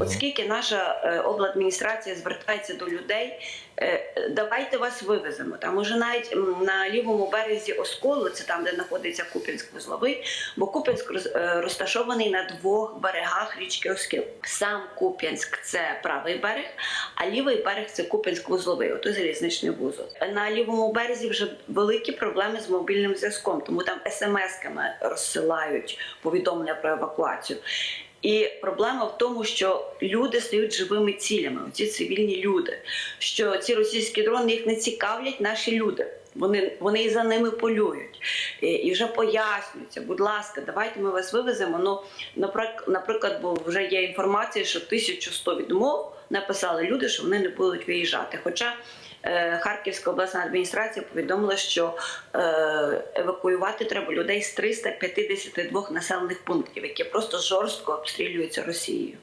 От скільки наша е, обладміністрація звертається до людей, е, давайте вас вивеземо. Там уже навіть на лівому березі Осколу, це там, де знаходиться Куп'янськ вузловий, бо Куп'янськ роз- е, розташований на двох берегах річки Оскіл. Сам Куп'янськ це правий берег, а лівий берег це Куп'янськ вузловий, ото залізничний вузол. На лівому березі вже великі проблеми з мобільним зв'язком, тому там смс-ками розсилають повідомлення про евакуацію. І проблема в тому, що люди стають живими цілями, ці цивільні люди. Що ці російські дрони їх не цікавлять наші люди. Вони, вони і за ними полюють. І, вже пояснюються, будь ласка, давайте ми вас вивеземо. Ну, наприк- наприклад, бо вже є інформація, що 1100 відмов написали люди, що вони не будуть виїжджати. Хоча е, Харківська обласна адміністрація повідомила, що е, евакуювати треба людей з 352 населених пунктів, які просто жорстко обстрілюються Росією.